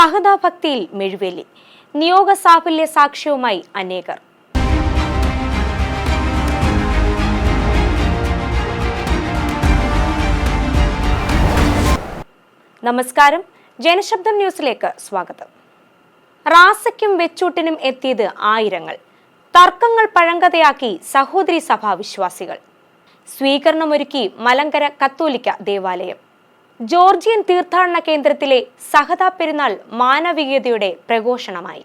സഹതാഭക്തിയിൽ മെഴുവേലി. നിയോഗ സാഫല്യ സാക്ഷ്യവുമായി അനേകർ. നമസ്കാരം. ജനശബ്ദം ന്യൂസിലേക്ക് സ്വാഗതം. റാസയ്ക്കും വെച്ചൂട്ടിനും എത്തിയത് ആയിരങ്ങൾ. തർക്കങ്ങൾ പഴങ്കഥയാക്കി സഹോദരി സഭാ വിശ്വാസികൾ സ്വീകരണമൊരുക്കി മലങ്കര കത്തോലിക്ക ദേവാലയം. ജോർജിയൻ തീർത്ഥാടന കേന്ദ്രത്തിലെ സഹതാ പെരുന്നാൾ മാനവികതയുടെ പ്രഘോഷണമായി.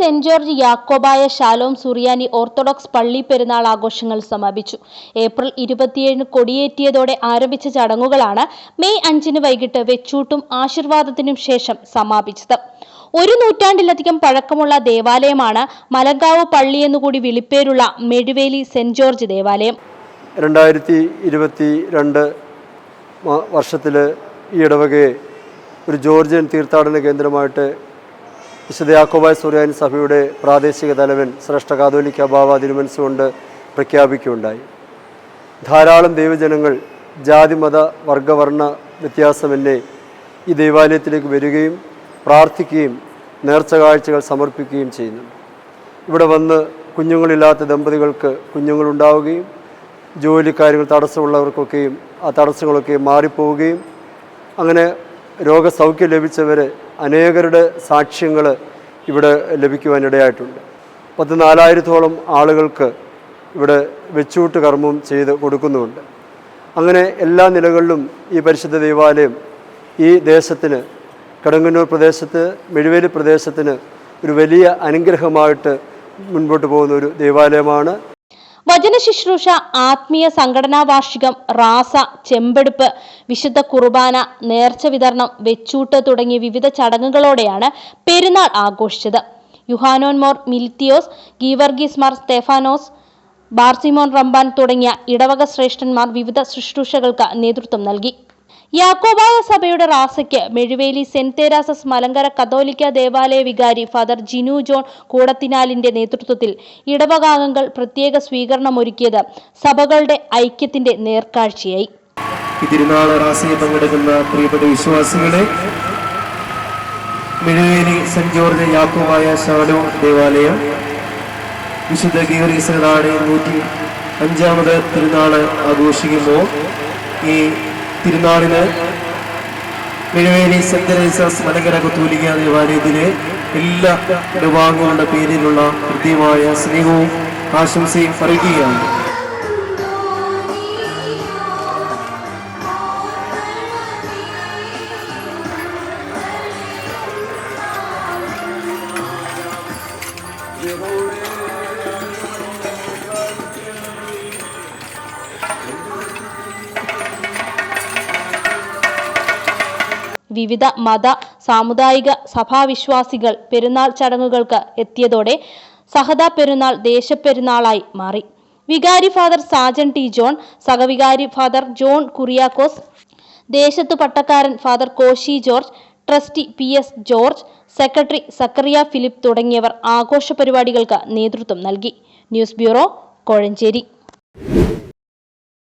സെന്റ് ജോർജ് യാക്കോബായ ശാലോം സുറിയാനി ഓർത്തഡോക്സ് പള്ളി പെരുന്നാൾ ആഘോഷങ്ങൾ സമാപിച്ചു. ഏപ്രിൽ ഇരുപത്തിയേഴിന് കൊടിയേറ്റിയതോടെ ആരംഭിച്ച ചടങ്ങുകളാണ് മെയ് അഞ്ചിന് വൈകിട്ട് വെച്ചൂട്ടും ആശീർവാദത്തിനും ശേഷം സമാപിച്ചത്. ഒരു നൂറ്റാണ്ടിലധികം പഴക്കമുള്ള ദേവാലയമാണ് മലങ്കാവ് പള്ളി എന്നുകൂടി വിളിപ്പേരുള്ള മെഴുവേലി സെന്റ് ജോർജ് ദേവാലയം. രണ്ടായിരത്തി ഇരുപത്തി രണ്ട് വർഷത്തിൽ ഈ ഇടവകയെ ഒരു ജോർജിയൻ തീർത്ഥാടന കേന്ദ്രമായിട്ട് വിശുദ്ധ യാക്കോബായ സൂര്യാനി സഭയുടെ പ്രാദേശിക തലവൻ ശ്രേഷ്ഠ കാതോലിക്ക ബാബ തിരുമനസുകൊണ്ട് പ്രഖ്യാപിക്കുകയുണ്ടായി. ധാരാളം ദൈവജനങ്ങൾ ജാതി മത വർഗവർണ വ്യത്യാസമല്ലേ ഈ ദൈവാലയത്തിലേക്ക് വരികയും പ്രാർത്ഥിക്കുകയും നേർച്ച കാഴ്ചകൾ സമർപ്പിക്കുകയും ചെയ്യുന്നു. ഇവിടെ വന്ന് കുഞ്ഞുങ്ങളില്ലാത്ത ദമ്പതികൾക്ക് കുഞ്ഞുങ്ങളുണ്ടാവുകയും ജോലിക്കാര്യങ്ങൾ തടസ്സമുള്ളവർക്കൊക്കെയും ആ തടസ്സങ്ങളൊക്കെ മാറിപ്പോവുകയും അങ്ങനെ രോഗസൗഖ്യം ലഭിച്ചവർ അനേകരുടെ സാക്ഷ്യങ്ങൾ ഇവിടെ ലഭിക്കുവാനിടയായിട്ടുണ്ട്. പത്ത് നാലായിരത്തോളം ആളുകൾക്ക് ഇവിടെ വെച്ചൂട്ട് കർമ്മം ചെയ്ത് കൊടുക്കുന്നുമുണ്ട്. അങ്ങനെ എല്ലാ നിലകളിലും ഈ പരിശുദ്ധ ദേവാലയം ഈ ദേശത്തിന് കടങ്ങന്നൂർ പ്രദേശത്ത് മെഴുവേലി പ്രദേശത്തിന് ഒരു വലിയ അനുഗ്രഹമായിട്ട് മുൻപോട്ട് പോകുന്ന ഒരു ദേവാലയമാണ്. വചന ശുശ്രൂഷ ആത്മീയ സംഘടനാ വാർഷികം റാസ ചെമ്പെടുപ്പ് വിശുദ്ധ കുർബാന നേർച്ച വിതരണം വെച്ചൂട്ട് തുടങ്ങിയ വിവിധ ചടങ്ങുകളോടെയാണ് പെരുന്നാൾ ആഘോഷിച്ചത്. യുഹാനോൻ മോർ മിൽത്തിയോസ് ഗീവർഗീസ് മാർ സ്തേഫാനോസ് ബാർസിമോൻ റംബാൻ തുടങ്ങിയ ഇടവക ശ്രേഷ്ഠന്മാർ വിവിധ ശുശ്രൂഷകൾക്ക് നേതൃത്വം നൽകി. യാക്കോബായ സഭയുടെ റാസയ്ക്ക് Mezhuveli saint Teresa's Malankara Catholic ദേവാലയ വികാരി ഫാദർ ജിനു ജോൺ കൂടത്തിനാലിന്റെ നേതൃത്വത്തിൽ ഇടവകാംഗങ്ങൾ പ്രത്യേക സ്വീകരണം സ്വീകരണമൊരുക്കിയത് സഭകളുടെ ഐക്യത്തിന്റെ നേർക്കാഴ്ചയായി. ഈ തിരുനാൾ റാസിയിൽ പങ്കെടുക്കുന്ന പ്രിയപ്പെട്ട വിശ്വാസികളെ മെഴുവേലി സെന്റ് ജോർജ് യാക്കോമായ ശാലോ ദേവാലയം വിശുദ്ധ ഗീവറീസനാണ് നൂറ്റി അഞ്ചാമത് തിരുനാൾ ആഘോഷിക്കുമ്പോൾ ഈ തിരുനാളിന് കിഴവേലി സെന്റ് തെരേസാസ് മലങ്കര കത്തോലിക്ക ദേവാലയത്തിലെ എല്ലാ വിഭാഗങ്ങളുടെ പേരിലുള്ള കൃത്യമായ സ്നേഹവും ആശംസയും അറിയിക്കുകയാണ്. വിവിധ മത സാമുദായിക സഭാവിശ്വാസികൾ പെരുന്നാൾ ചടങ്ങുകൾക്ക് എത്തിയതോടെ സഹദാ പെരുന്നാൾ ദേശപ്പെരുന്നാളായി മാറി. വികാരി ഫാദർ സാജൻ ടി ജോൺ സഹവികാരി ഫാദർ ജോൺ കുറിയാക്കോസ് ദേശത്തു പട്ടക്കാരൻ father Koshy George trustee P S George secretary Zacharia Philip തുടങ്ങിയവർ ആഘോഷ പരിപാടികൾക്ക് നേതൃത്വം നൽകി. News bureau Kozhencherry.